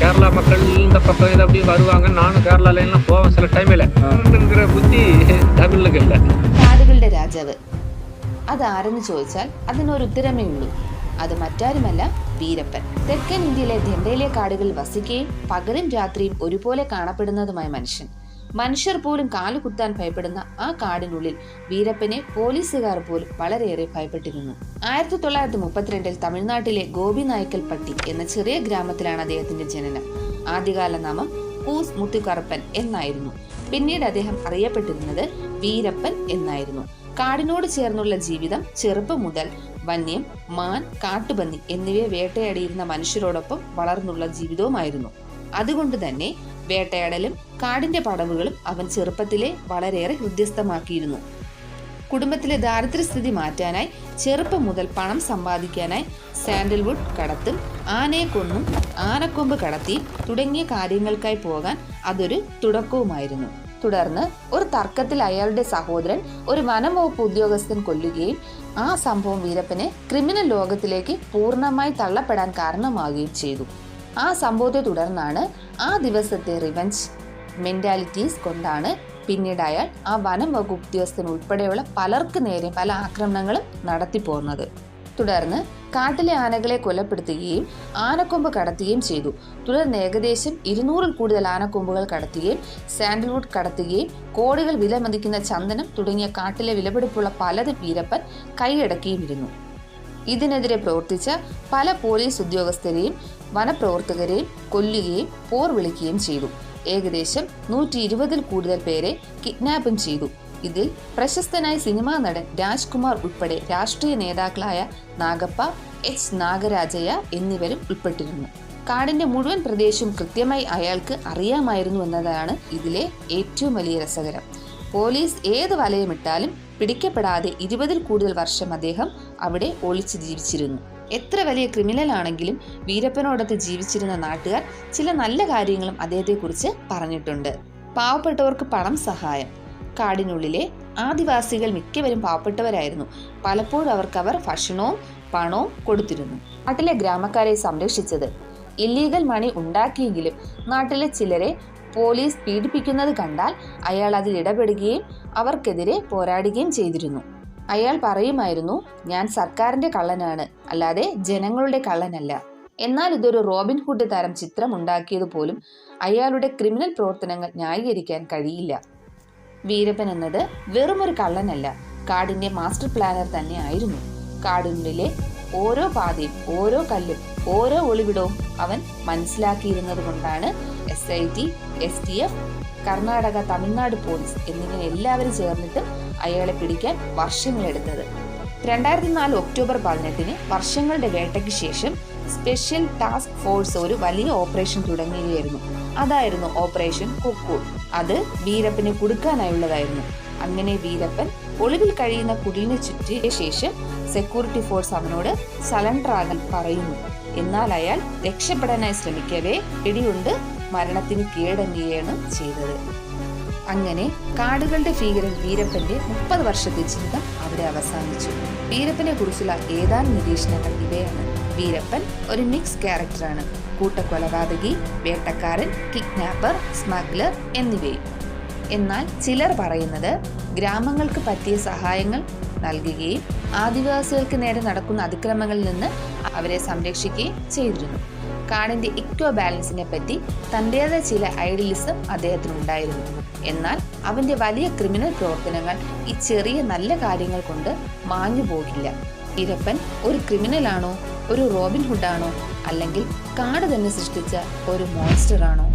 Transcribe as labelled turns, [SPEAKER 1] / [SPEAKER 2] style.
[SPEAKER 1] கேரளா மக்கள் இந்த பக்கம் இது அப்படி வருவாங்க நானும் கேரளால எல்லாம் போவேன் சில டைமில் இருக்கிற புத்தி தமிழுக்கு இல்லை
[SPEAKER 2] കാടുകളുടെ രാജാവ് അതാരെന്ന് ചോദിച്ചാൽ അതിനൊരു ഉത്തരമേ ഉള്ളൂ അത് മറ്റാരുമല്ല വീരപ്പൻ തെക്കൻ ഇന്ത്യയിലെ ദണ്ഡയിലെ കാടുകളിൽ വസിക്കുകയും പകലും രാത്രിയും ഒരുപോലെ കാണപ്പെടുന്നതുമായ മനുഷ്യൻ മനുഷ്യർ പോലും കാലു കുത്താൻ ഭയപ്പെടുന്ന ആ കാടിനുള്ളിൽ വീരപ്പനെ പോലീസുകാർ പോലും വളരെയേറെ ഭയപ്പെട്ടിരുന്നു. ആയിരത്തി തൊള്ളായിരത്തി മുപ്പത്തിരണ്ടിൽ തമിഴ്നാട്ടിലെ ഗോപി നായ്ക്കൽ പട്ടി എന്ന ചെറിയ ഗ്രാമത്തിലാണ് അദ്ദേഹത്തിന്റെ ജനനം. ആദ്യകാല നാമം പൂസ് മുത്തുകറുപ്പൻ എന്നായിരുന്നു. പിന്നീട് അദ്ദേഹം അറിയപ്പെട്ടിരുന്നത് വീരപ്പൻ എന്നായിരുന്നു. കാടിനോട് ചേർന്നുള്ള ജീവിതം ചെറുപ്പം മുതൽ വന്യം മാൻ കാട്ടുപന്നി എന്നിവയെ വേട്ടയാടിയിരുന്ന മനുഷ്യരോടൊപ്പം വളർന്നുള്ള ജീവിതവുമായിരുന്നു. അതുകൊണ്ട് തന്നെ വേട്ടയാടലും കാടിന്റെ പടവുകളും അവൻ ചെറുപ്പത്തിലെ വളരെയേറെ ഹൃദ്യസ്ഥമാക്കിയിരുന്നു കുടുംബത്തിലെ ദാരിദ്ര്യസ്ഥിതി മാറ്റാനായി ചെറുപ്പം മുതൽ പണം സമ്പാദിക്കാനായി സാൻഡൽവുഡ് കടത്തും ആനയെ കൊന്നും ആനക്കൊമ്പ് കടത്തി തുടങ്ങിയ കാര്യങ്ങൾക്കായി പോകാൻ അതൊരു തുടക്കവുമായിരുന്നു. തുടർന്ന് ഒരു തർക്കത്തിൽ അയാളുടെ സഹോദരൻ ഒരു വനംവകുപ്പ് ഉദ്യോഗസ്ഥൻ കൊല്ലുകയും ആ സംഭവം വീരപ്പനെ ക്രിമിനൽ ലോകത്തിലേക്ക് പൂർണമായി തള്ളപ്പെടാൻ കാരണമാകുകയും ചെയ്തു. ആ സംഭവത്തെ തുടർന്നാണ് ആ ദിവസത്തെ റിവഞ്ച് മെന്റാലിറ്റീസ് കൊണ്ടാണ് പിന്നീട് അയാൾ ആ വനം വകുപ്പ് ഉദ്യോഗസ്ഥൻ ഉൾപ്പെടെയുള്ള പലർക്ക് നേരെ പല ആക്രമണങ്ങളും നടത്തി നടത്തിപ്പോന്നത് തുടർന്ന് കാട്ടിലെ ആനകളെ കൊലപ്പെടുത്തുകയും ആനക്കൊമ്പ് കടത്തുകയും ചെയ്തു. തുടർന്ന് ഏകദേശം ഇരുന്നൂറിൽ കൂടുതൽ ആനക്കൊമ്പുകൾ കടത്തുകയും സാൻഡൽവുഡ് കടത്തുകയും കോടികൾ വിലമതിക്കുന്ന ചന്ദനം തുടങ്ങിയ കാട്ടിലെ വിലപിടിപ്പുള്ള പലതും വീരപ്പൻ കൈയടക്കിയുമിരുന്നു. ഇതിനെതിരെ പ്രവർത്തിച്ച പല പോലീസ് ഉദ്യോഗസ്ഥരെയും വനപ്രവർത്തകരെയും കൊല്ലുകയും പോർ വിളിക്കുകയും ചെയ്തു. ഏകദേശം നൂറ്റി ഇരുപതിൽ കൂടുതൽ പേരെ കിഡ്നാപ്പും ചെയ്തു. ഇതിൽ പ്രശസ്തനായ സിനിമാ നടൻ രാജ്കുമാർ ഉൾപ്പെടെ രാഷ്ട്രീയ നേതാക്കളായ നാഗപ്പ എച്ച് നാഗരാജയ എന്നിവരും ഉൾപ്പെട്ടിരുന്നു. കാടിന്റെ മുഴുവൻ പ്രദേശവും കൃത്യമായി അയാൾക്ക് അറിയാമായിരുന്നു എന്നതാണ് ഇതിലെ ഏറ്റവും വലിയ രസകരം. പോലീസ് ഏത് വലയമിട്ടാലും പിടിക്കപ്പെടാതെ ഇരുപതിൽ കൂടുതൽ വർഷം അദ്ദേഹം അവിടെ ഒളിച്ചു ജീവിച്ചിരുന്നു. എത്ര വലിയ ക്രിമിനൽ ആണെങ്കിലും വീരപ്പനോടൊത്ത് ജീവിച്ചിരുന്ന നാട്ടുകാർ ചില നല്ല കാര്യങ്ങളും അദ്ദേഹത്തെക്കുറിച്ച് പറഞ്ഞിട്ടുണ്ട്. പാവപ്പെട്ടവർക്ക് പണം സഹായം. കാടിനുള്ളിലെ ആദിവാസികൾ മിക്കവരും പാവപ്പെട്ടവരായിരുന്നു. പലപ്പോഴും അവർക്കവർ അവർ ഭക്ഷണവും പണവും കൊടുത്തിരുന്നു. നാട്ടിലെ ഗ്രാമക്കാരെ സംരക്ഷിച്ചത് ഇല്ലീഗൽ മണി ഉണ്ടാക്കിയെങ്കിലും നാട്ടിലെ ചിലരെ പോലീസ് പീഡിപ്പിക്കുന്നത് കണ്ടാൽ അയാൾ അതിൽ ഇടപെടുകയും അവർക്കെതിരെ പോരാടുകയും ചെയ്തിരുന്നു. അയാൾ പറയുമായിരുന്നു ഞാൻ സർക്കാരിന്റെ കള്ളനാണ് അല്ലാതെ ജനങ്ങളുടെ കള്ളനല്ല. എന്നാൽ ഇതൊരു റോബിൻ ഹുഡ് തരം ചിത്രം ഉണ്ടാക്കിയത് പോലും അയാളുടെ ക്രിമിനൽ പ്രവർത്തനങ്ങൾ ന്യായീകരിക്കാൻ കഴിയില്ല. വീരപ്പൻ എന്നത് വെറുമൊരു കള്ളനല്ല കാടിന്റെ മാസ്റ്റർ പ്ലാനർ തന്നെ ആയിരുന്നു കാടിനുള്ളിലെ ഓരോ പാതയും ഓരോ കല്ലും ഓരോ ഒളിവിടവും അവൻ മനസ്സിലാക്കിയിരുന്നത് കൊണ്ടാണ് S I T S T F Karnataka Tamil Nadu police എന്നിങ്ങനെ എല്ലാവരും ചേർന്നിട്ട് അയാളെ പിടിക്കാൻ വർഷങ്ങളെടുത്തത്. രണ്ടായിരത്തി നാല് ഒക്ടോബർ പതിനെട്ടിന് വർഷങ്ങളുടെ വേട്ടയ്ക്ക് ശേഷം സ്പെഷ്യൽ ടാസ്ക് ഫോഴ്സ് ഒരു വലിയ ഓപ്പറേഷൻ തുടങ്ങുകയായിരുന്നു. അതായിരുന്നു ഓപ്പറേഷൻ കുക്കൂൾ. അത് വീരപ്പനെ കുടുക്കാനായുള്ളതായിരുന്നു. അങ്ങനെ വീരപ്പൻ ഒളിവിൽ കഴിയുന്ന കുടിലിന് ചുറ്റിയ ശേഷം സെക്യൂരിറ്റി ഫോഴ്സ് അവനോട് സലണ്ടർ ആകാൻ പറയുന്നു. എന്നാൽ അയാൾ രക്ഷപ്പെടാനായി ശ്രമിക്കവേ പിടികൊണ്ട് മരണത്തിന് കീഴടങ്ങുകയാണ് ചെയ്തത്. അങ്ങനെ കാടുകളുടെ ഭീകരൻ വീരപ്പന്റെ മുപ്പത് വർഷത്തെ ജീവിതം അവിടെ അവസാനിച്ചു. വീരപ്പനെ കുറിച്ചുള്ള ഏതാനും നിരീക്ഷണങ്ങൾ ഇവയാണ്. വീരപ്പൻ ഒരു മിക്സ് ക്യാരക്ടറാണ്. കൂട്ടക്കൊലപാതകി വേട്ടക്കാരൻ കിഡ്നാപ്പർ സ്മഗ്ലർ എന്നിവയും. എന്നാൽ ചിലർ പറയുന്നത് ഗ്രാമങ്ങൾക്ക് പറ്റിയ സഹായങ്ങൾ നൽകുകയും ആദിവാസികൾക്ക് നേരെ നടക്കുന്ന അതിക്രമങ്ങളിൽ നിന്ന് അവരെ സംരക്ഷിക്കുകയും ചെയ്തിരുന്നു. കാടിന്റെ ഇക്വോ ബാലൻസിനെ പറ്റി തന്റേതായ ചില ഐഡിയലിസം അദ്ദേഹത്തിനുണ്ടായിരുന്നു. എന്നാൽ അവന്റെ വലിയ ക്രിമിനൽ പ്രവർത്തനങ്ങൾ ഈ ചെറിയ നല്ല കാര്യങ്ങൾ കൊണ്ട് മാഞ്ഞു പോകില്ല. ഇരപ്പൻ ഒരു ക്രിമിനലാണോ ഒരു റോബിൻ ഹുഡാണോ അല്ലെങ്കിൽ കാട് തന്നെ സൃഷ്ടിച്ച ഒരു മോൺസ്റ്റർ ആണോ?